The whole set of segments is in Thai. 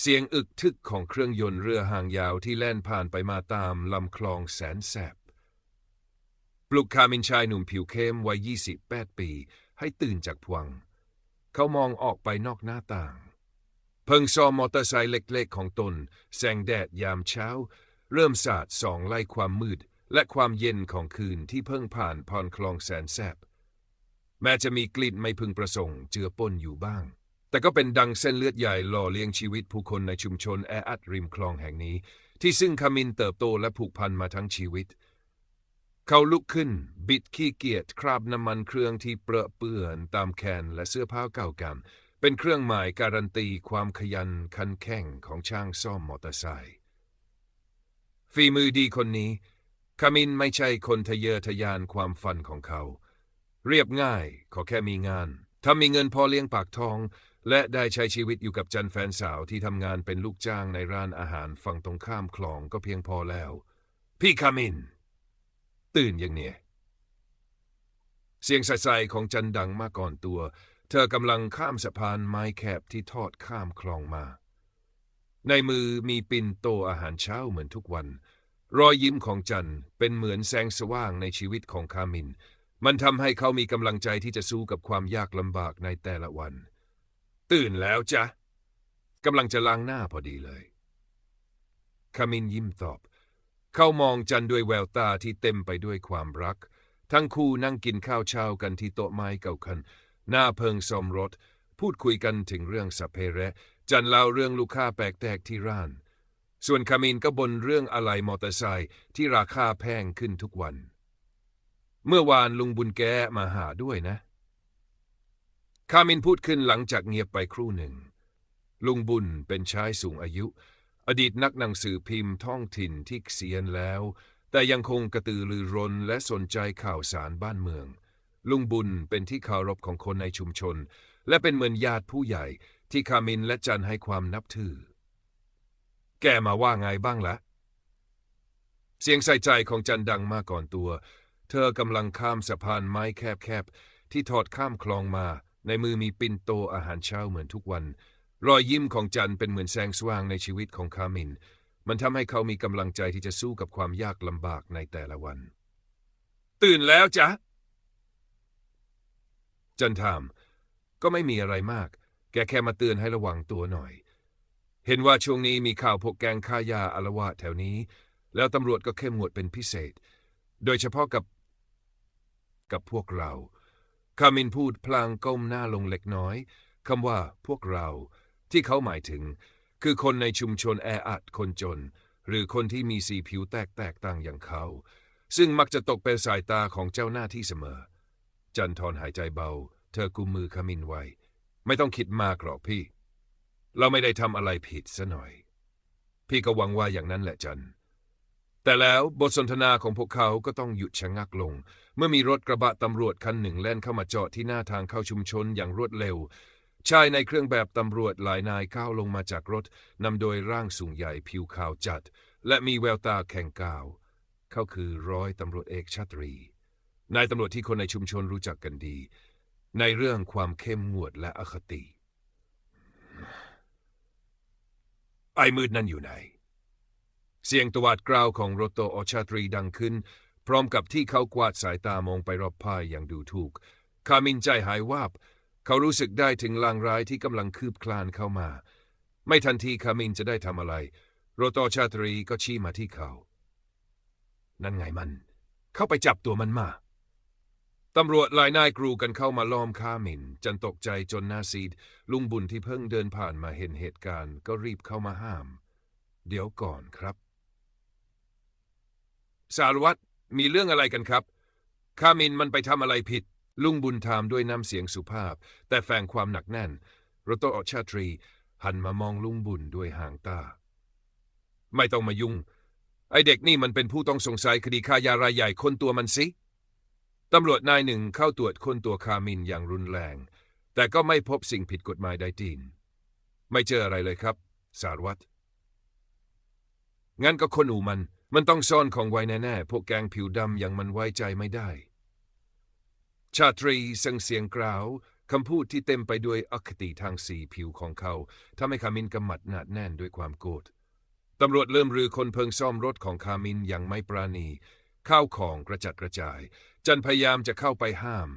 เสียงอึกทึกของเครื่องยนต์เรือหางยาวที่แล่นผ่านไปมาตามลำคลองแสนแสบ ปลุกคามินชายหนุ่มผิวเข้มวัย 28 ปี ให้ตื่นจากพวัง เขามองออกไปนอกหน้าต่าง เพิ่งซ้อมมอเตอร์ไซค์เล็กๆ ของตน แสงแดดยามเช้า เริ่มสาดส่องไล่ความมืด และความเย็นของคืนที่เพิ่งผ่านพรคลองแสนแสบ แม้จะมีกลิ่นไม่พึงประสงค์เจือปนอยู่บ้าง แต่ก็เป็นดังเส้นเลือดใหญ่หล่อเลี้ยงชีวิตผู้คนในชุมชนแออัดริมคลองแห่งนี้ ที่ซึ่งคามินเติบโตและผูกพันมาทั้งชีวิต เขาลุกขึ้น บิดขี้เกียจคราบน้ำมันเครื่องที่เปรอะเปื้อนตามแขนและเสื้อผ้าเก่ากำเป็นเครื่องหมายการันตีความขยันขันแข็งของช่างซ่อมมอเตอร์ไซค์ฝีมือดีคนนี้คามินไม่ใช่คนทะเยอทะยานความฝันของเขา เรียบง่ายขอแค่มีงาน ถ้ามีเงินพอเลี้ยงปากท้อง และได้ใช้ชีวิตอยู่กับจันแฟนสาวที่ทำงานเป็นลูกจ้างในร้านอาหารฝั่งตรงข้ามคลองก็เพียงพอแล้ว พี่คามิน ตื่นย่างเนี้ยเสียงใสๆของจันดังมาก่อนตัว เธอกำลังข้ามสะพานไม้แคบที่ทอดข้ามคลองมา ในมือมีปิ่นโตอาหารเช้าเหมือนทุกวัน รอยยิ้มของจันเป็นเหมือนแสงสว่างในชีวิตของคามิน มันทำให้เขามีกำลังใจที่จะสู้กับความยากลำบากในแต่ละวัน ตื่นแล้วจ๊ะกำลังจะล้างหน้าพอดีเลยคามินยิ้มตอบ เขามองจันด้วยแววตาที่เต็มไปด้วยความรัก ทั้งคู่นั่งกินข้าวเช้ากันที่โต๊ะไม้เก่าคัน หน้าเพิงสมรส พูดคุยกันถึงเรื่องสเพเระจันเล่าเรื่องลูกค้าแปลกแตกที่ร้าน ส่วนคามินก็บ่นเรื่องอะไหล่มอเตอร์ไซค์ที่ราคาแพงขึ้นทุกวัน เมื่อวานลุงบุญแกมาหาด้วยนะ คามินพูดขึ้นหลังจากเงียบไปครู่หนึ่ง ลุงบุญเป็นชายสูงอายุ อดีตนักหนังสือพิมพ์ท้องถิ่นที่เสียนแล้ว แต่ยังคงกระตือรือร้นและสนใจข่าวสารบ้านเมือง ลุงบุญเป็นที่เคารพของคนในชุมชน และเป็นเหมือนญาติผู้ใหญ่ที่คามินและจันให้ความนับถือ แกมาว่าไงบ้างละเสียงใส่ใจของจันดังมาก่อนตัว เธอกำลังข้ามสะพานไม้แคบๆที่ทอดข้ามคลองมา ในมือมีปินโตอาหารเช้าเหมือนทุกวัน รอยยิ้มของจันเป็นเหมือนแสงสว่างในชีวิตของคามิน มันทำให้เขามีกำลังใจที่จะสู้กับความยากลำบากในแต่ละวัน ตื่นแล้วจ๊ะ จันถาม ก็ไม่มีอะไรมาก แกแค่มาเตือนให้ระวังตัวหน่อย เห็นว่าช่วงนี้มีข่าวพวกแกงค้ายาอารวาแถวนี้ แล้วตำรวจก็เข้มงวดเป็นพิเศษ โดยเฉพาะกับกับพวกเรา คามินพูดพลางก้มหน้าลงเล็กน้อยคำว่าพวกเรา ที่เขาหมายถึง คือคนในชุมชนแออัดคนจน หรือคนที่มีสีผิวแตกแตกต่างอย่างเขา ซึ่งมักจะตกเป็นสายตาของเจ้าหน้าที่เสมอ จันทอนหายใจเบา เธอกุมมือคามินไว้ ไม่ต้องคิดมากหรอกพี่ เราไม่ได้ทำอะไรผิดซะหน่อย พี่ก็หวังว่าอย่างนั้นแหละจัน แต่แล้วบทสนทนาของพวกเขาก็ต้องหยุดชะงักลง เมื่อมีรถกระบะตำรวจคันหนึ่งแล่นเข้ามาจอดที่หน้าทางเข้าชุมชนอย่างรวดเร็ว ชายในเครื่องแบบตำรวจหลายนายก้าวลงมาจากรถนำโดยร่างสูงใหญ่ผิวขาวจัด และมีแววตาแข็งก้าว เขาคือร้อยตำรวจเอกชาตรี นายตำรวจที่คนในชุมชนรู้จักกันดี ในเรื่องความเข้มงวดและอคติ ไอ้มืดนั่นอยู่ไหน เสียงตวาดกราวของรถโตอชาตรีดังขึ้น พร้อมกับที่เขากวาดสายตามองไปรอบพ่ายอย่างดูถูก คามินใจหายวาบ เขารู้สึกได้ถึงลางร้ายที่กำลังคืบคลานเข้ามา ไม่ทันทีคามินจะได้ทำอะไร โรโตชาตรีก็ชี้มาที่เขา นั่นไงมัน เข้าไปจับตัวมันมาตำรวจหลายนายกรูกันเข้ามาล้อมคามินจันตกใจจนหน้าซีด ลุงบุญที่เพิ่งเดินผ่านมาเห็นเหตุการณ์ ก็รีบเข้ามาห้าม เดี๋ยวก่อนครับ สารวัตรมีเรื่องอะไรกันครับคามินมันไปทำอะไรผิด ลุงบุญถามด้วยน้ำเสียงสุภาพ แต่แฝงความหนักแน่นโรโตอชาตรี หันมามองลุงบุญด้วยหางตา ไม่ต้องมายุ่ง ไอเด็กนี่มันเป็นผู้ต้องสงสัยคดีฆ่ายารายใหญ่คนตัวมันสิตำรวจนายหนึ่งเข้าตรวจค้นตัวคามินอย่างรุนแรง แต่ก็ไม่พบสิ่งผิดกฎหมายใดตีน ไม่เจออะไรเลยครับ สารวัตรงั้นก็คนอูมัน มันต้องซ่อนของไว้แน่ๆ พวกแกงผิวดำอย่างมันไว้ใจไม่ได้ ชาตรีส่งเสียงกล่าวคำพูดที่เต็มไปด้วยอคติทางสีผิวของเขาทำให้คามินกำหมัดหนาดแน่นด้วยความโกรธตำรวจเริ่มรือคนเพิงซ่อมรถของคามินอย่างไม่ปราณี ข้าวของกระจัดกระจาย จันพยายามจะเข้าไปห้าม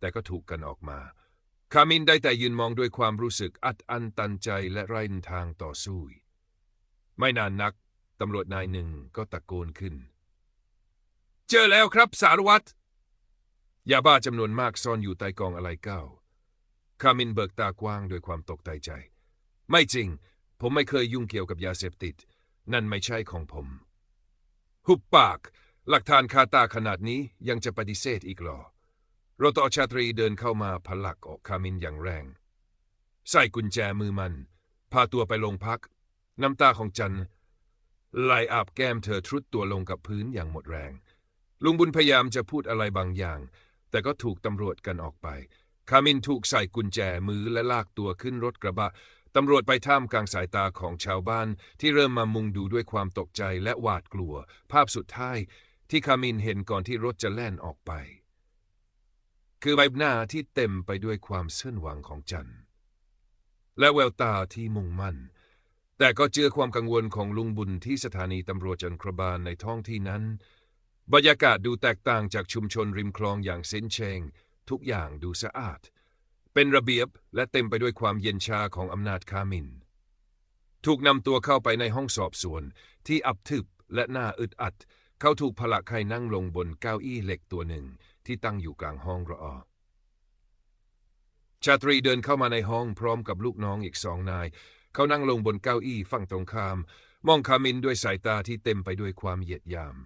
แต่ก็ถูกกันออกมา คามินได้แต่ยืนมองด้วยความรู้สึกอัดอั้นตันใจและไร้ทางต่อสู้ ไม่นานนัก ตำรวจนายหนึ่งก็ตะโกนขึ้น เจอแล้วครับสารวัตรยาบ้าจำนวนมากซ่อนอยู่ใต้กองอะไรเก้าคามินเบิกตากว้างด้วยความตกใจใจ ไม่จริง ผมไม่เคยยุ่งเกี่ยวกับยาเสพติด นั่นไม่ใช่ของผม หุบปาก หลักฐานคาตาขนาดนี้ยังจะปฏิเสธอีกหรอโรตอชาตรีเดินเข้ามาผลักออกคามินอย่างแรง ใส่กุญแจมือมัน พาตัวไปโรงพัก น้ำตาของจัน ไหลอาบแก้มเธอทรุดตัวลงกับพื้นอย่างหมดแรง ลุงบุญพยายามจะพูดอะไรบางอย่าง แต่ก็ถูกตำรวจกันออกไป คามินถูกใส่กุญแจมือและลากตัวขึ้นรถกระบะตำรวจไปท่ามกลางสายตาของชาวบ้าน ที่เริ่มมามุงดูด้วยความตกใจและหวาดกลัว ภาพสุดท้าย ที่คามินเห็นก่อนที่รถจะแล่นออกไป คือใบหน้าที่เต็มไปด้วยความเสื่อหวังของจันและแววตาที่มุ่งมั่น แต่ก็เจือความกังวลของลุงบุญที่สถานีตำรวจจันทรบาลในท้องที่นั้น บรรยากาศดูแตกต่างจากชุมชนริมคลองอย่างเส้นเชง ทุกอย่างดูสะอาด เป็นระเบียบและเต็มไปด้วยความเย็นชาของอำนาจคามิน ถูกนำตัวเข้าไปในห้องสอบสวน ที่อับทึบและน่าอึดอัด เขาถูกผลักให้นั่งลงบนเก้าอี้เหล็กตัวหนึ่งที่ตั้งอยู่กลางห้องรอชาตรีเดินเข้ามาในห้องพร้อมกับลูกน้องอีกสองนาย เขานั่งลงบนเก้าอี้ฝั่งตรงข้าม มองคามินด้วยสายตาที่เต็มไปด้วยความเหยียดยาม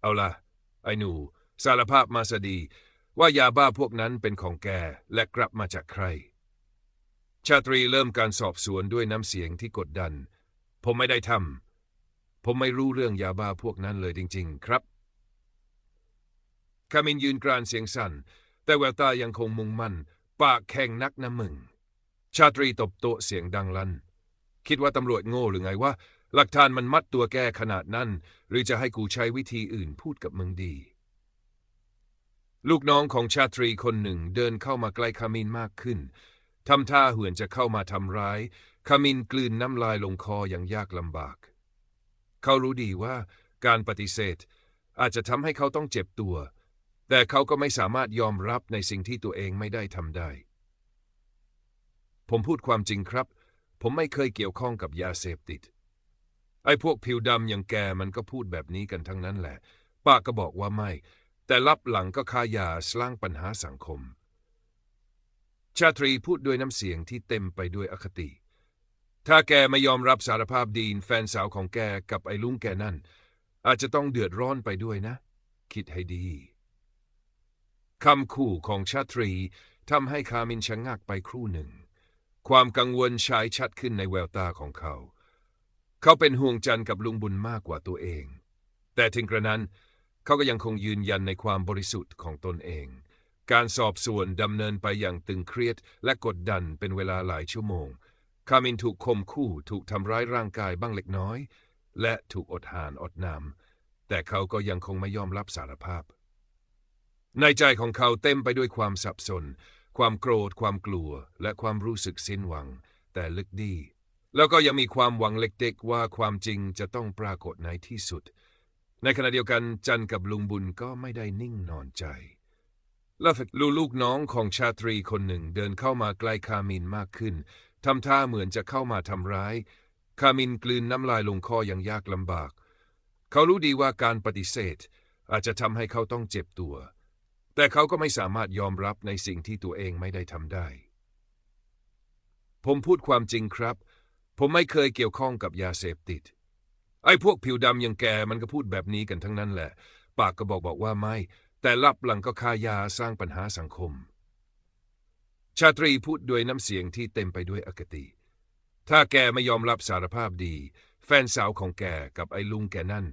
เอาล่ะ ไอ้หนู สารภาพมาสดี ว่ายาบ้าพวกนั้นเป็นของแกและกลับมาจากใคร ชาตรีเริ่มการสอบสวนด้วยน้ำเสียงที่กดดัน ผมไม่ได้ทำผมไม่รู้เรื่องยาบ้าพวกนั้นเลยจริง ๆ ครับคามินยืนกรานเสียงสั่น แต่แววตายังคงมุ่งมั่น ปากแข็งนักนะมึง ชาตรีตบโต๊ะเสียงดังลัน คิดว่าตำรวจโง่หรือไงวะหลักฐานมันมัดตัวแกขนาดนั้น หรือจะให้กูใช้วิธีอื่นพูดกับมึงดี ลูกน้องของชาตรีคนหนึ่งเดินเข้ามาใกล้คามินมากขึ้นทำท่าเหือนจะเข้ามาทำร้ายคามินกลืนน้ำลายลงคออย่างยากลำบาก เขารู้ดีว่าการปฏิเสธอาจจะทำให้เขาต้องเจ็บตัว แต่เขาก็ไม่สามารถยอมรับในสิ่งที่ตัวเองไม่ได้ทำได้ ผมพูดความจริงครับ ผมไม่เคยเกี่ยวข้องกับยาเสพติด ไอ้พวกผิวดำอย่างแกมันก็พูดแบบนี้กันทั้งนั้นแหละ ป้าก็บอกว่าไม่ แต่รับหลังก็ค้ายาสร้างปัญหาสังคม ชาตรีพูดด้วยน้ำเสียงที่เต็มไปด้วยอคติ ถ้าแกไม่ยอมรับสารภาพดีนแฟนสาวของแกกับไอ้ลุงแกนั่น อาจจะต้องเดือดร้อนไปด้วยนะ คิดให้ดีคำขู่ของชาตรีทำให้คามินชะงักไปครู่หนึ่ง ความกังวลฉายชัดขึ้นในแววตาของเขา เขาเป็นห่วงจันกับลุงบุญมากกว่าตัวเอง แต่ถึงกระนั้น เขาก็ยังคงยืนยันในความบริสุทธิ์ของตนเอง การสอบสวนดำเนินไปอย่างตึงเครียดและกดดันเป็นเวลาหลายชั่วโมง คามินถูกข่มขู่ถูกทำร้ายร่างกายบ้างเล็กน้อย และถูกอดหารอดน้ำแต่เขาก็ยังคงไม่ยอมรับสารภาพ ในใจของเขาเต็มไปด้วยความสับสน ความโกรธ ความกลัว และความรู้สึกสิ้นหวัง แต่ลึกดี แล้วก็ยังมีความหวังเล็กๆว่าความจริงจะต้องปรากฏในที่สุด ในขณะเดียวกันจันกับลุงบุญก็ไม่ได้นิ่งนอนใจและลูลูกน้องของชาตรีคนหนึ่งเดินเข้ามาใกล้คามินมากขึ้นทำท่าเหมือนจะเข้ามาทำร้าย คามินกลืนน้ำลายลงคออย่างยากลำบาก เขารู้ดีว่าการปฏิเสธ อาจจะทำให้เขาต้องเจ็บตัว แต่เขาก็ไม่สามารถยอมรับในสิ่งที่ตัวเองไม่ได้ทำได้ ผมพูดความจริงครับ ผมไม่เคยเกี่ยวข้องกับยาเสพติด ไอ้พวกผิวดำอย่างแกมันก็พูดแบบนี้กันทั้งนั้นแหละ ปากก็บอกบอกว่าไม่ แต่รับหลังก็คายาสร้างปัญหาสังคม ชาตรีพูดด้วยน้ำเสียงที่เต็มไปด้วยอคติ ถ้าแกไม่ยอมรับสารภาพดี แฟนสาวของแกกับไอ้ลุงแกนั่น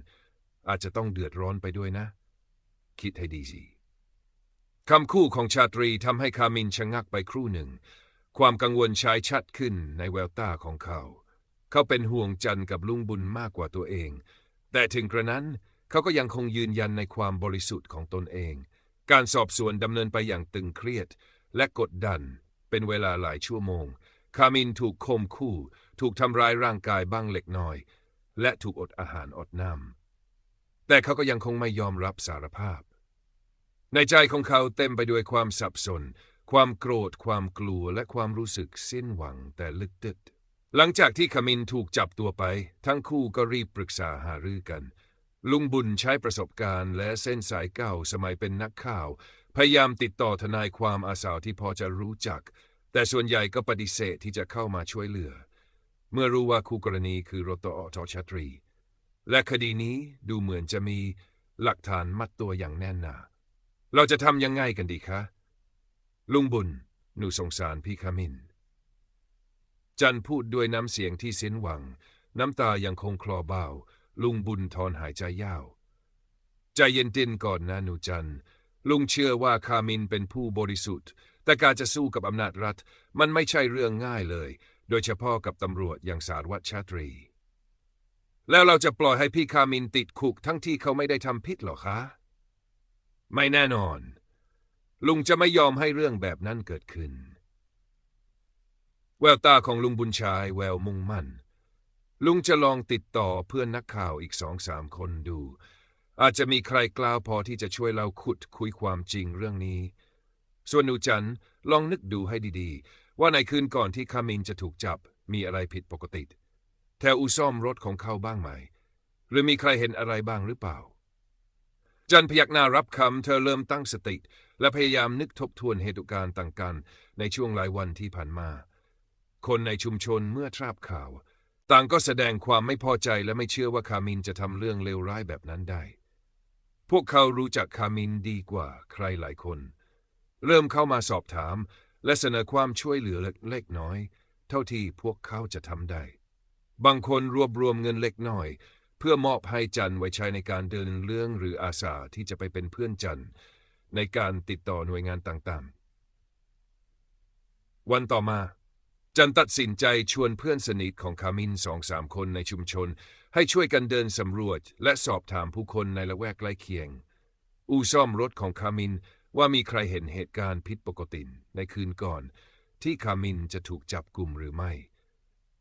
อาจจะต้องเดือดร้อนไปด้วยนะ คิดให้ดีสิ คำคู่ของชาตรีทำให้คามินชะงักไปครู่หนึ่ง ความกังวลชายชัดขึ้นในแววตาของเขา เขาเป็นห่วงจันกับลุงบุญมากกว่าตัวเอง แต่ถึงกระนั้นเขาก็ยังคงยืนยันในความบริสุทธิ์ของตนเอง การสอบสวนดำเนินไปอย่างตึงเครียด และกดดัน เป็นเวลาหลายชั่วโมง คามินถูกข่มขู่ ถูกทำร้ายร่างกายบ้างเล็กน้อย และถูกอดอาหารอดน้ำแต่เขาก็ยังคงไม่ยอมรับสารภาพ ในใจของเขาเต็มไปด้วยความสับสน ความโกรธ ความกลัว และความรู้สึกสิ้นหวังแต่ลึกตึดหลังจากที่ขมินถูกจับตัวไป ทั้งคู่ก็รีบปรึกษาหารือกัน ลุงบุญใช้ประสบการณ์ และเส้นสายเก่าสมัยเป็นนักข่าว พยายามติดต่อทนายความอาสาวที่พอจะรู้จัก แต่ส่วนใหญ่ก็ปฏิเสธที่จะเข้ามาช่วยเหลือ เมื่อรู้ว่าคู่กรณีคือรตอทชาตรี และคดีนี้ดูเหมือนจะมีหลักฐานมัดตัวอย่างแน่นหนา เราจะทำยังไงกันดีคะ ลุงบุญ หนูสงสารพี่ขมิน จันพูดด้วยน้ำเสียงที่สิ้นหวัง น้ำตายังคงคลอเบา ลุงบุญถอนหายใจยาว ใจเย็นดินก่อนนะหนูจัน ลุงเชื่อว่าคามินเป็นผู้บริสุทธิ์ แต่การจะสู้กับอำนาจรัฐ มันไม่ใช่เรื่องง่ายเลย โดยเฉพาะกับตำรวจอย่างสารวัตรชาตรี แล้วเราจะปล่อยให้พี่คามินติดคุกทั้งที่เขาไม่ได้ทำผิดหรอคะ ไม่แน่นอน ลุงจะไม่ยอมให้เรื่องแบบนั้นเกิดขึ้น แววตาของลุงบุญชายแววมุ่งมั่น ลุงจะลองติดต่อเพื่อนนักข่าวอีกสองสามคนดู อาจจะมีใครกล้าพอที่จะช่วยเราขุดคุยความจริงเรื่องนี้ ส่วนหนูจันลองนึกดูให้ดีๆ ว่าในคืนก่อนที่คามินจะถูกจับมีอะไรผิดปกติ แถวอูซ่อมรถของเขาบ้างไหม หรือมีใครเห็นอะไรบ้างหรือเปล่า จันพยักหน้ารับคำเธอเริ่มตั้งสติ และพยายามนึกทบทวนเหตุการณ์ต่างๆ ในช่วงหลายวันที่ผ่านมา คนในชุมชนเมื่อทราบข่าว ต่างก็แสดงความไม่พอใจและไม่เชื่อว่าคามินจะทำเรื่องเลวร้ายแบบนั้นได้ พวกเขารู้จักคามินดีกว่าใครหลายคน เริ่มเข้ามาสอบถาม และเสนอความช่วยเหลือเล็กน้อย เท่าที่พวกเขาจะทำได้ บางคนรวบรวมเงินเล็กน้อย เพื่อมอบให้จันไว้ใช้ในการเดินเรื่องหรืออาสาที่จะไปเป็นเพื่อนจันในการติดต่อหน่วยงานต่างๆ วันต่อมาจันตัดสินใจชวนเพื่อนสนิทของคามินสองสามคนในชุมชน ให้ช่วยกันเดินสำรวจและสอบถามผู้คนในละแวกใกล้เคียง อู่ซ่อมรถของคามินว่ามีใครเห็นเหตุการณ์ผิดปกติในคืนก่อน ที่คามินจะถูกจับกลุ่มหรือไม่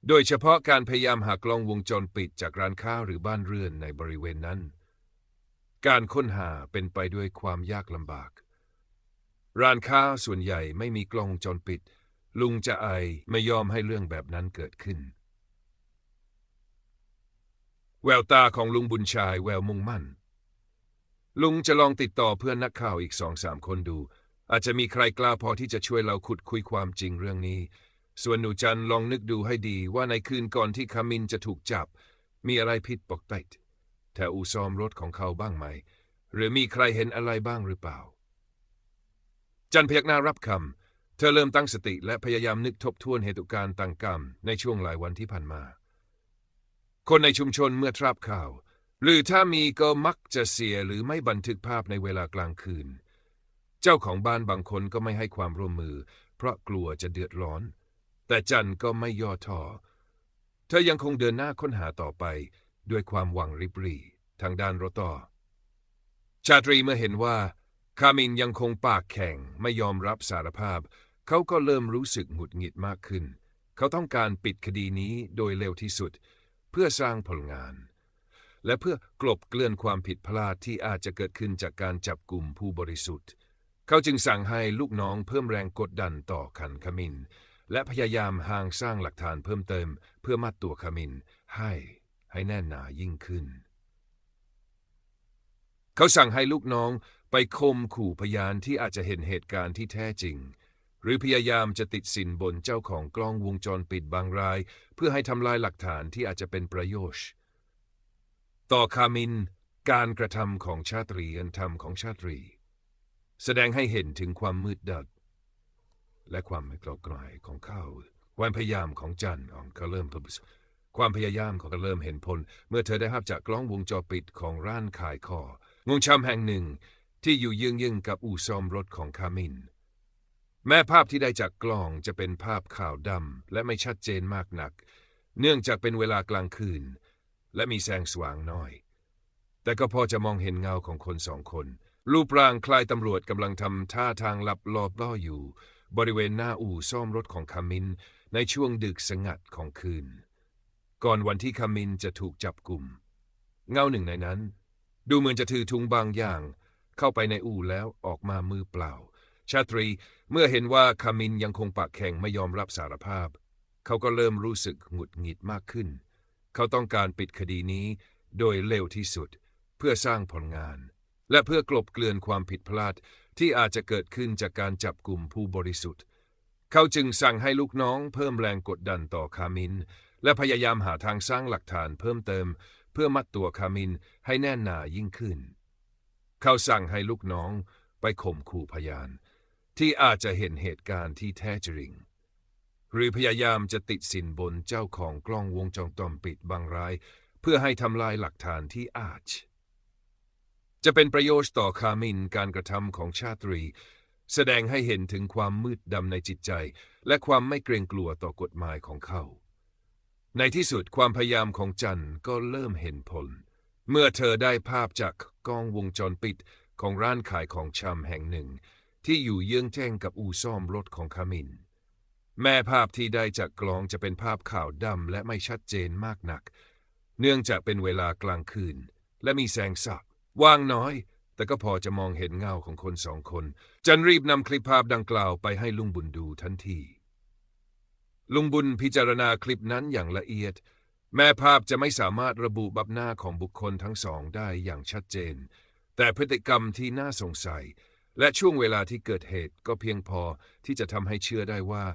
โดยเฉพาะการพยายามหากล้องวงจรปิดจากร้านค้าหรือบ้านเรือนในบริเวณนั้น การค้นหาเป็นไปด้วยความยากลำบาก ร้านค้าส่วนใหญ่ไม่มีกล้องวงจรปิด ลุงจะไอไม่ยอมให้เรื่องแบบนั้นเกิดขึ้น แววตาของลุงบุญชายแววมุ่งมั่น ลุงจะลองติดต่อเพื่อนนักข่าวอีกสองสามคนดู อาจจะมีใครกล้าพอที่จะช่วยเราขุดคุยความจริงเรื่องนี้ ส่วนหนูจันลองนึกดูให้ดีว่าในคืนก่อนที่คามินจะถูกจับ มีอะไรผิดปกติแถวอูซอมรถของเขาบ้างไหม หรือมีใครเห็นอะไรบ้างหรือเปล่า จันพยักหน้ารับคำ เธอเริ่มตั้งสติและพยายามนึกทบทวนเหตุการณ์ต่างๆในช่วงหลายวันที่ผ่านมา คนในชุมชนเมื่อทราบข่าว หรือถ้ามีก็มักจะเสียหรือไม่บันทึกภาพในเวลากลางคืน เจ้าของบ้านบางคนก็ไม่ให้ความร่วมมือ เพราะกลัวจะเดือดร้อน แต่จันก็ไม่ย่อท้อ เธอยังคงเดินหน้าค้นหาต่อไป ด้วยความหวังริบหรี่ทางด้านรถต่อ ชาตรีเมื่อเห็นว่า คามินยังคงปากแข็งไม่ยอมรับสารภาพ เขาก็เริ่มรู้สึกหงุดหงิดมากขึ้น เขาต้องการปิดคดีนี้โดยเร็วที่สุด เพื่อสร้างผลงาน และเพื่อกลบเกลื่อนความผิดพลาดที่อาจจะเกิดขึ้นจากการจับกลุ่มผู้บริสุทธิ์ เขาจึงสั่งให้ลูกน้องเพิ่มแรงกดดันต่อขันขมิน และพยายามห่างสร้างหลักฐานเพิ่มเติม เพื่อมัดตัวขมินให้ให้แน่นหนายิ่งขึ้น เขาสั่งให้ลูกน้องไปคมขู่พยานที่อาจจะเห็นเหตุการณ์ที่แท้จริง หรือพยายามจะติดสินบนเจ้าของกล้องวงจรปิดบางราย เพื่อให้ทำลายหลักฐานที่อาจจะเป็นประโยชน์ ต่อคามิน การกระทำของชาตรีอันธรรมของชาตรี แสดงให้เห็นถึงความมืดดับ และความไม่กล้ากลายของเขาความพยายามของจันของเขาเริ่มความพยายามของเขาเริ่มเห็นผล เมื่อเธอได้ภาพจากกล้องวงจรปิดของร้านขายคองงชำแห่งหนึ่งที่อยู่ยึงยึงกับอู่ซ่อมรถของคามิน แม้ภาพที่ได้จากกล้องจะเป็นภาพขาวดำและไม่ชัดเจนมากนัก เนื่องจากเป็นเวลากลางคืน และมีแสงสว่างน้อย แต่ก็พอจะมองเห็นเงาของคนสองคน รูปร่างคล้ายตำรวจกำลังทำท่าทางหลับหลอบล่ออยู่ บริเวณหน้าอู่ซ่อมรถของคามินในช่วงดึกสงัดของคืน ก่อนวันที่คามินจะถูกจับกลุ่ม เงาหนึ่งในนั้น ดูเหมือนจะถือถุงบางอย่าง เข้าไปในอู่แล้วออกมามือเปล่า ชาตรีเมื่อเห็นว่าคามินยังคงปากแข็งไม่ยอมรับสารภาพ เขาก็เริ่มรู้สึกหงุดหงิดมากขึ้น เขาต้องการปิดคดีนี้โดยเร็วที่สุด เพื่อสร้างผลงาน และเพื่อกลบเกลื่อนความผิดพลาด ที่อาจจะเกิดขึ้นจากการจับกลุ่มผู้บริสุทธิ์ เขาจึงสั่งให้ลูกน้องเพิ่มแรงกดดันต่อคามิน และพยายามหาทางสร้างหลักฐานเพิ่มเติม เพื่อมัดตัวคามินให้แน่นหนายิ่งขึ้น เขาสั่งให้ลูกน้องไปข่มขู่พยาน ที่อาจจะเห็นเหตุการณ์ที่แท้จริง หรือพยายามจะติดสินบนเจ้าของกล้องวงจรปิดบางราย เพื่อให้ทำลายหลักฐานที่อาจ จะเป็นประโยชน์ต่อคามินการกระทำของชาตรี แสดงให้เห็นถึงความมืดดำในจิตใจ และความไม่เกรงกลัวต่อกฎหมายของเขา ในที่สุดความพยายามของจันก็เริ่มเห็นผล เมื่อเธอได้ภาพจากกล้องวงจรปิดของร้านขายของชำแห่งหนึ่ง ที่อยู่เยื้องแจ้งกับอู่ซ่อมรถของคามิน แม่ภาพที่ได้จากกล้องจะเป็นภาพขาวดำและไม่ชัดเจนมากนัก เนื่องจากเป็นเวลากลางคืน และมีแสงสับ ว่างน้อย แต่ก็พอจะมองเห็นเงาของคนสองคน จันรีบนำคลิปภาพดังกล่าวไปให้ลุงบุญดูทันที ลุงบุญพิจารณาคลิปนั้นอย่างละเอียด แม้ภาพจะไม่สามารถระบุบับหน้าของบุคคลทั้งสองได้อย่างชัดเจน แต่พฤติกรรมที่น่าสงสัย และช่วงเวลาที่เกิดเหตุก็เพียงพอที่จะทำให้เชื่อได้ว่า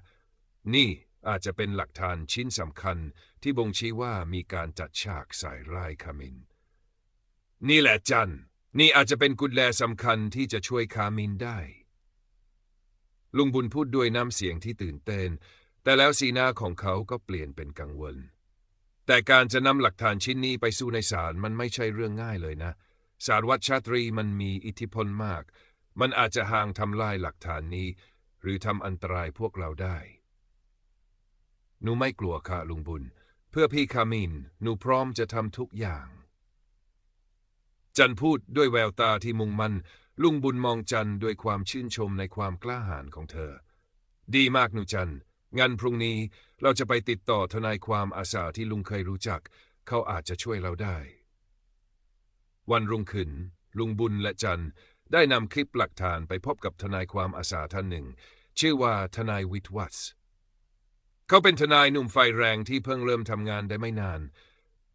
นี่อาจจะเป็นหลักฐานชิ้นสำคัญที่บ่งชี้ว่ามีการจัดฉากใส่ร้ายคามิน นี่แหละจัน นี่อาจจะเป็นกุญแจสำคัญที่จะช่วยคามินได้ ลุงบุญพูดด้วยน้ำเสียงที่ตื่นเต้น แต่แล้วสีหน้าของเขาก็เปลี่ยนเป็นกังวล แต่การจะนำหลักฐานชิ้นนี้ไปสู่ในศาลมันไม่ใช่เรื่องง่ายเลยนะสารวัตรชาตรีมันมีอิทธิพลมาก มันอาจจะห่างทำลายหลักฐานนี้ หรือทำอันตรายพวกเราได้ หนูไม่กลัวค่ะลุงบุญ เพื่อพี่คามิน หนูพร้อมจะทำทุกอย่าง จันพูดด้วยแววตาที่มุ่งมัน่นลุงบุญมองจันด้วยความชื่นชมในความกล้าหาญของเธอ ดีมากหนูจันงั้นพรุ่งนี้เราจะไปติดต่อทนายความอาสาที่ลุงเคยรู้จัก เขาอาจจะช่วยเราได้ วันรุ่งขึ้น ลุงบุญและจันได้นำคลิปหลักฐานไปพบกับทนายความอาสาท่านหนึ่ง ชื่อว่าทนายวิทวัตส์เขาเป็นทนายหนุ่มไฟแรงที่เพิ่งเริ่มทำงานได้ไม่นาน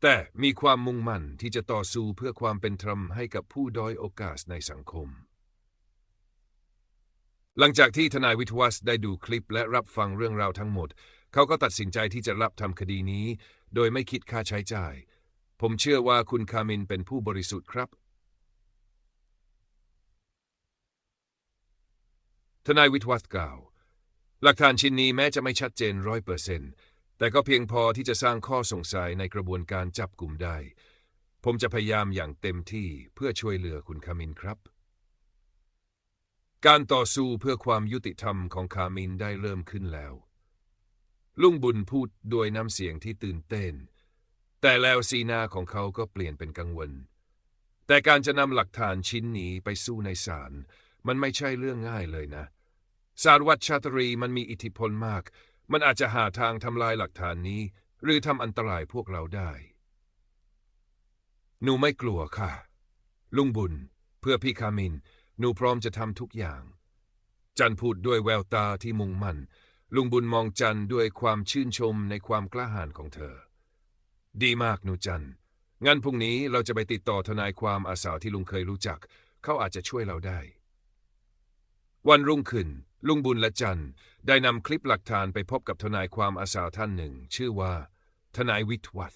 แต่มีความมุ่งมั่นที่จะต่อสู้เพื่อความเป็นธรรมให้กับผู้ด้อยโอกาสในสังคม หลังจากที่ทนายวิทวัสได้ดูคลิปและรับฟังเรื่องราวทั้งหมด เขาก็ตัดสินใจที่จะรับทำคดีนี้ โดยไม่คิดค่าใช้จ่าย ผมเชื่อว่าคุณคามินเป็นผู้บริสุทธิ์ครับ ทนายวิทวัสกล่าว หลักฐานชิ้นนี้แม้จะไม่ชัดเจนร้อยเปอร์เซนต์ แต่ก็เพียงพอที่จะสร้างข้อสงสัยในกระบวนการจับกลุ่มได้ ผมจะพยายามอย่างเต็มที่เพื่อช่วยเหลือคุณคามินครับ การต่อสู้เพื่อความยุติธรรมของคามินได้เริ่มขึ้นแล้ว ลุงบุญพูดด้วยน้ำเสียงที่ตื่นเต้น แต่แล้วสีหน้าของเขาก็เปลี่ยนเป็นกังวล แต่การจะนำหลักฐานชิ้นนี้ไปสู้ในศาลมันไม่ใช่เรื่องง่ายเลยนะ สารวัตรชาตรีมันมีอิทธิพลมาก มันอาจจะหาทางทำลายหลักฐานนี้ หรือทำอันตรายพวกเราได้ หนูไม่กลัวค่ะ ลุงบุญ เพื่อพี่คามิน หนูพร้อมจะทำทุกอย่าง จันพูดด้วยแววตาที่มุ่งมั่น ลุงบุญมองจันด้วยความชื่นชมในความกล้าหาญของเธอ ดีมากหนูจันงั้นพรุ่งนี้เราจะไปติดต่อทนายความอาสาที่ลุงเคยรู้จัก เขาอาจจะช่วยเราได้ วันรุ่งขึ้น ลุงบุญและจันได้นำคลิปหลักฐานไปพบกับทนายความอาสาท่านหนึ่ง ชื่อว่า ทนายวิทวัต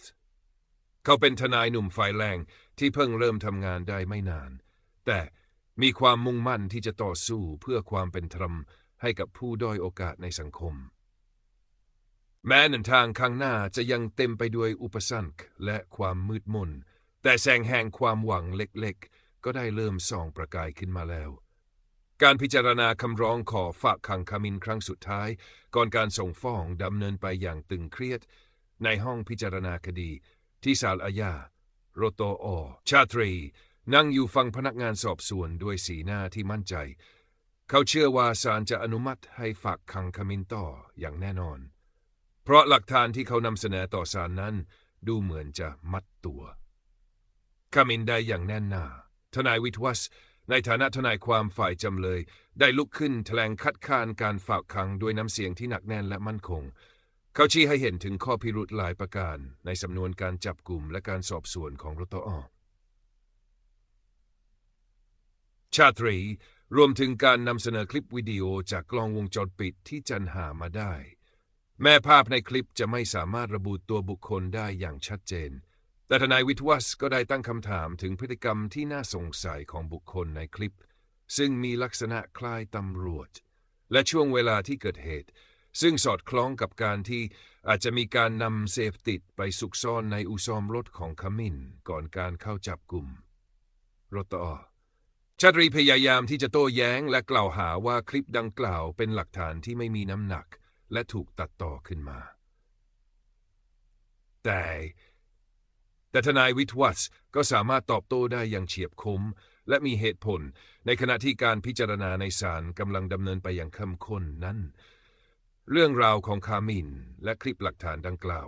เขาเป็นทนายหนุ่มไฟแรงที่เพิ่งเริ่มทำงานได้ไม่นาน แต่มีความมุ่งมั่นที่จะต่อสู้เพื่อความเป็นธรรมให้กับผู้ด้อยโอกาสในสังคม แม้หนทางข้างหน้าจะยังเต็มไปด้วยอุปสรรคและความมืดมน แต่แสงแห่งความหวังเล็กๆ ก็ได้เริ่มส่องประกายขึ้นมาแล้ว การพิจารณาคำร้องขอฝากขังคามินครั้งสุดท้าย ก่อนการส่งฟ้องดำเนินไปอย่างตึงเครียด ในห้องพิจารณาคดี ที่ศาลอาญาโรโตอชาตรี นั่งอยู่ฟังพนักงานสอบสวนด้วยสีหน้าที่มั่นใจ เขาเชื่อว่าศาลจะอนุมัติให้ฝากขังคามินต่ออย่างแน่นอน เพราะหลักฐานที่เขานำเสนอต่อศาลนั้น ดูเหมือนจะมัดตัวคามินได้อย่างแน่นหนาทนายวิทวัส ในฐานะทนายความฝ่ายจำเลย ได้ลุกขึ้นแถลงคัดค้านการฝากขังด้วยน้ำเสียงที่หนักแน่นและมั่นคง เขาชี้ให้เห็นถึงข้อพิรุธหลายประการ ในสำนวนการจับกลุ่มและการสอบสวนของรตอชาตรี รวมถึงการนำเสนอคลิปวิดีโอจากกล้องวงจรปิดที่จันหามาได้ แม้ภาพในคลิปจะไม่สามารถระบุตัวบุคคลได้อย่างชัดเจน แต่ทนายวิทวัสก็ได้ตั้งคำถามถึงพฤติกรรมที่น่าสงสัยของบุคคลในคลิป ซึ่งมีลักษณะคล้ายตำรวจ และช่วงเวลาที่เกิดเหตุ ซึ่งสอดคล้องกับการที่อาจจะมีการนำเสพติดไปซุกซ่อนในอุซอมรถของขมินก่อนการเข้าจับกลุ่มรตอชาตรีพยายามที่จะโต้แย้งและกล่าวหาว่าคลิปดังกล่าวเป็นหลักฐานที่ไม่มีน้ำหนัก และถูกตัดต่อขึ้นมา แต่ แต่ทนายวิทวัสก็สามารถตอบโต้ได้อย่างเฉียบคม และมีเหตุผล ในขณะที่การพิจารณาในศาลกำลังดำเนินไปอย่างเข้มข้นนั้น เรื่องราวของคามินและคลิปหลักฐานดังกล่าว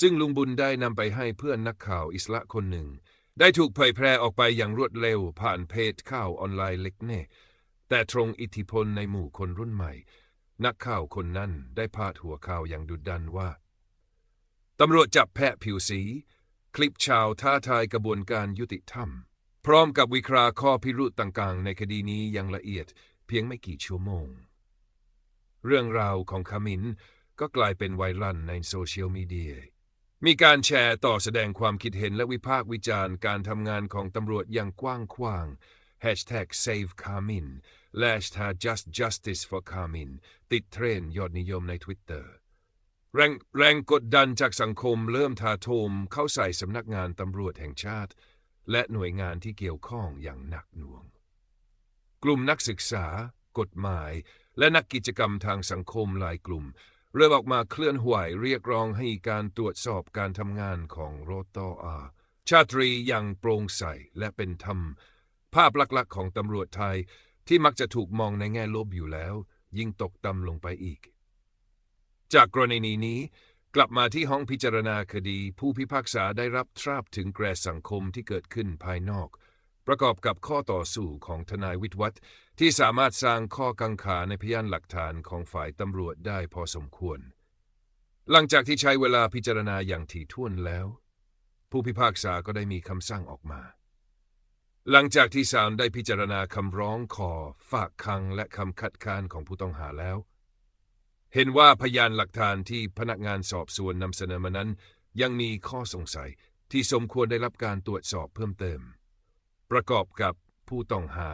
ซึ่งลุงบุญได้นำไปให้เพื่อนนักข่าวอิสระคนหนึ่ง ได้ถูกเผยแพร่ออกไปอย่างรวดเร็วผ่านเพจข่าวออนไลน์เล็กเน่แต่ตรงอิทธิพลในหมู่คนรุ่นใหม่ นักข่าวคนนั้นได้พาดหัวข่าวอย่างดุดันว่าตำรวจจับแพะผิวสี คลิปชาวท้าทายกระบวนการยุติธรรม พร้อมกับวิเคราะห์ข้อพิรุธต่างๆ ในคดีนี้อย่างละเอียดเพียงไม่กี่ชั่วโมง เรื่องราวของคามินก็กลายเป็นไวรัลในโซเชียลมีเดีย มีการแชร์ต่อแสดงความคิดเห็นและวิพากษ์วิจารณ์การทำงานของตำรวจอย่างกว้างขวาง Hashtag Save Carmin และ Hashtag Just Justice for Carmin ติดเทรนยอดนิยมใน Twitter แรงแรงกดดันจากสังคมเริ่มทาโถมเข้าใส่สำนักงานตำรวจแห่งชาติ และหน่วยงานที่เกี่ยวข้องอย่างหนักหน่วง กลุ่มนักศึกษา กฎหมาย และนักกิจกรรมทางสังคมหลายกลุ่ม เริ่มออกมาเคลื่อนไหวเรียกร้องให้การตรวจสอบการทำงานของโรตออาชาตรีอย่างโปร่งใสและเป็นธรรม ภาพลักษณ์ของตำรวจไทยที่มักจะถูกมองในแง่ลบอยู่แล้ว ยิ่งตกต่ำลงไปอีก จากกรณีนี้ กลับมาที่ห้องพิจารณาคดี ผู้พิพากษาได้รับทราบถึงแกรสังคมที่เกิดขึ้นภายนอก ประกอบกับข้อต่อสู้ของทนายวิทวัตที่สามารถสร้างข้อกังขาในพยานหลักฐานของฝ่ายตำรวจได้พอสมควร หลังจากที่ใช้เวลาพิจารณาอย่างถี่ถ้วนแล้ว ผู้พิพากษาก็ได้มีคำสั่งออกมา หลังจากที่ศาลได้พิจารณาคำร้องขอฝากคังและคำคัดค้านของผู้ต้องหาแล้ว เห็นว่าพยานหลักฐานที่พนักงานสอบสวนนำเสนอมานั้น ยังมีข้อสงสัยที่สมควรได้รับการตรวจสอบเพิ่มเติม ประกอบกับผู้ต้องหา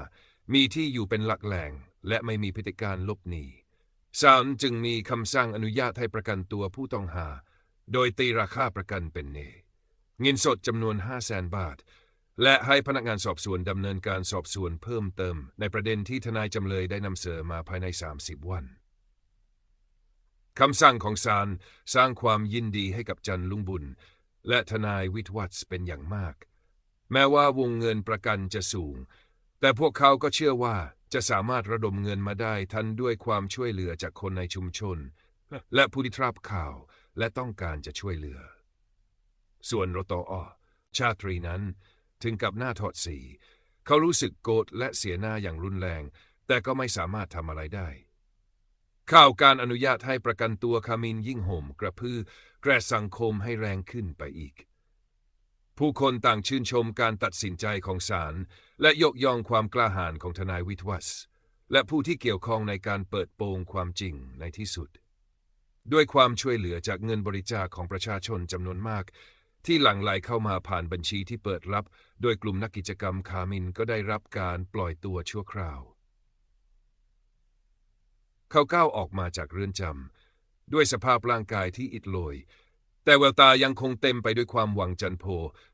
มีที่อยู่เป็นหลักแหล่ง และไม่มีพฤติการลบหนีศาลจึงมีคำสั่งอนุญาตให้ประกันตัวผู้ต้องหา โดยตีราคาประกันเป็นเนเงินสดจำนวน 5 0 0แสนบาท และให้พนักงานสอบสวนดำเนินการสอบสวนเพิ่มเติม ในประเด็นที่ทนายจำเลยได้นำเสนอมาภายใน 30 วัน คำสั่งของศาลสร้างความยินดีให้กับจันลุงบุญ และทนายวิทวัตเป็นอย่างมาก แม้ว่าวงเงินประกันจะสูง แต่พวกเขาก็เชื่อว่าจะสามารถระดมเงินมาได้ทันด้วยความช่วยเหลือจากคนในชุมชน และผู้ที่ทราบข่าวและต้องการจะช่วยเหลือ ส่วนรตออชาตรีนั้นถึงกับหน้าถอดสี เขารู้สึกโกรธและเสียหน้าอย่างรุนแรง แต่ก็ไม่สามารถทำอะไรได้ ข่าวการอนุญาตให้ประกันตัวคามินยิ่งห่มกระพือกระสังคมให้แรงขึ้นไปอีก ผู้คนต่างชื่นชมการตัดสินใจของศาลและยกย่องความกล้าหาญของทนายวิทวัสและผู้ที่เกี่ยวข้องในการเปิดโปงความจริงในที่สุด ด้วยความช่วยเหลือจากเงินบริจาคของประชาชนจำนวนมาก ที่หลั่งไหลเข้ามาผ่านบัญชีที่เปิดรับ โดยกลุ่มนักกิจกรรมคามินก็ได้รับการปล่อยตัวชั่วคราว เขาก้าวออกมาจากเรือนจำด้วยสภาพร่างกายที่อิดโรย แต่แววตายังคงเต็มไปด้วยความหวังจันโพ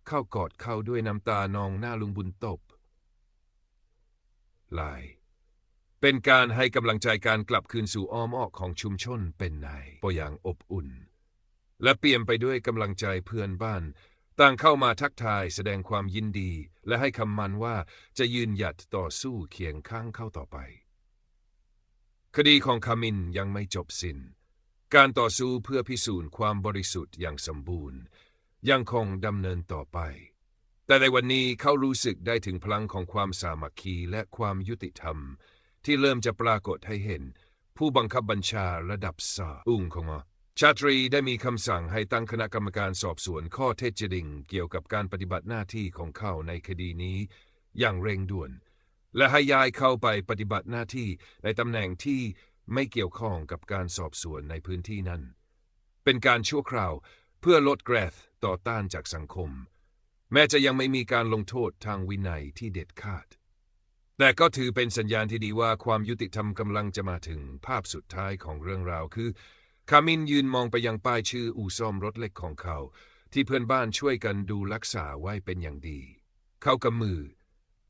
เข้ากอดเข้าด้วยน้ำตานองหน้าลุงบุญตบลาย เป็นการให้กำลังใจการกลับคืนสู่อ้อมอกของชุมชนเป็นในปอย่างอบอุ่น และเปี่ยมไปด้วยกำลังใจเพื่อนบ้าน ต่างเข้ามาทักทายแสดงความยินดี และให้คำมันว่าจะยืนหยัดต่อสู้เคียงข้างเข้าต่อไป คดีของคามินยังไม่จบสิน้น การต่อสู้เพื่อพิสูจน์ความบริสุทธิ์อย่างสมบูรณ์ ยังคงดำเนินต่อไป แต่ในวันนี้เขารู้สึกได้ถึงพลังของความสามัคคีและความยุติธรรม ที่เริ่มจะปรากฏให้เห็น ผู้บังคับบัญชาระดับสาอุ้งของอชาตรีได้มีคำสั่งให้ตั้งคณะกรรมการสอบสวนข้อเท็จจริง เกี่ยวกับการปฏิบัติหน้าที่ของเขาในคดีนี้ อย่างเร่งด่วน และให้ย้ายเข้าไปปฏิบัติหน้าที่ในตำแหน่งที่ไม่เกี่ยวข้องกับการสอบสวนในพื้นที่นั้น เป็นการชั่วคราวเพื่อลดแกรธต่อต้านจากสังคม แม้จะยังไม่มีการลงโทษทางวินัยที่เด็ดขาด แต่ก็ถือเป็นสัญญาณที่ดีว่าความยุติธรรมกำลังจะมาถึงภาพสุดท้ายของเรื่องราวคือคามินยืนมองไปยังป้ายชื่ออู่ซ่อมรถเล็กของเขา ที่เพื่อนบ้านช่วยกันดูรักษาไว้เป็นอย่างดี เขากำมือ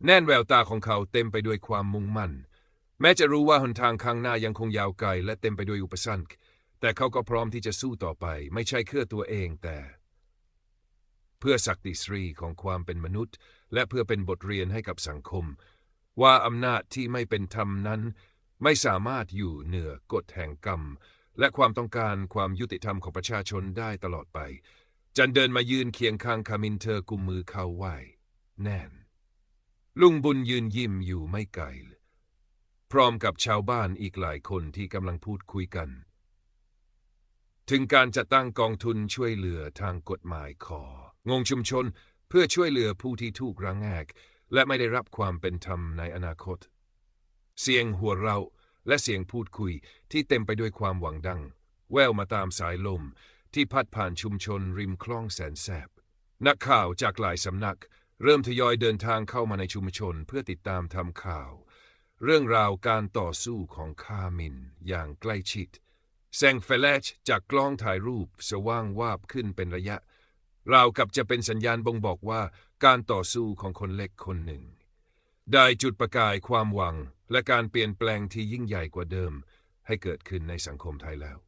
แน่นแววตาของเขาเต็มไปด้วยความมุ่งมั่น แม้จะรู้ว่าหนทางข้างหน้ายังคงยาวไกลและเต็มไปด้วยอุปสรรค แต่เขาก็พร้อมที่จะสู้ต่อไป ไม่ใช่เพื่อตัวเองแต่ เพื่อศักดิศรีของความเป็นมนุษย์ และเพื่อเป็นบทเรียนให้กับสังคม ว่าอำนาจที่ไม่เป็นธรรมนั้น ไม่สามารถอยู่เหนือกฎแห่งกรรม และความต้องการความยุติธรรมของประชาชนได้ตลอดไป จันเดินมายืนเคียงข้างคามินเธอกุมมือเขาไว้แน่น ลุงบุญยืนยิ้มอยู่ไม่ไกล พร้อมกับชาวบ้านอีกหลายคนที่กำลังพูดคุยกัน ถึงการจัดตั้งกองทุนช่วยเหลือทางกฎหมายของงชุมชนเพื่อช่วยเหลือผู้ที่ถูกรังแอกและไม่ได้รับความเป็นธรรมในอนาคต เสียงหัวเราะและเสียงพูดคุยที่เต็มไปด้วยความหวังดัง แววมาตามสายลมที่พัดผ่านชุมชนริมคลองแสนแสบ นักข่าวจากหลายสำนัก เริ่มทยอยเดินทางเข้ามาในชุมชนเพื่อติดตามทำข่าว เรื่องราวการต่อสู้ของคามินอย่างใกล้ชิดแสงแฟลชจากกล้องถ่ายรูปสว่างวาบขึ้นเป็นระยะ ราวกับจะเป็นสัญญาณบ่งบอกว่าการต่อสู้ของคนเล็กคนหนึ่ง ได้จุดประกายความหวังและการเปลี่ยนแปลงที่ยิ่งใหญ่กว่าเดิม ให้เกิดขึ้นในสังคมไทยแล้ว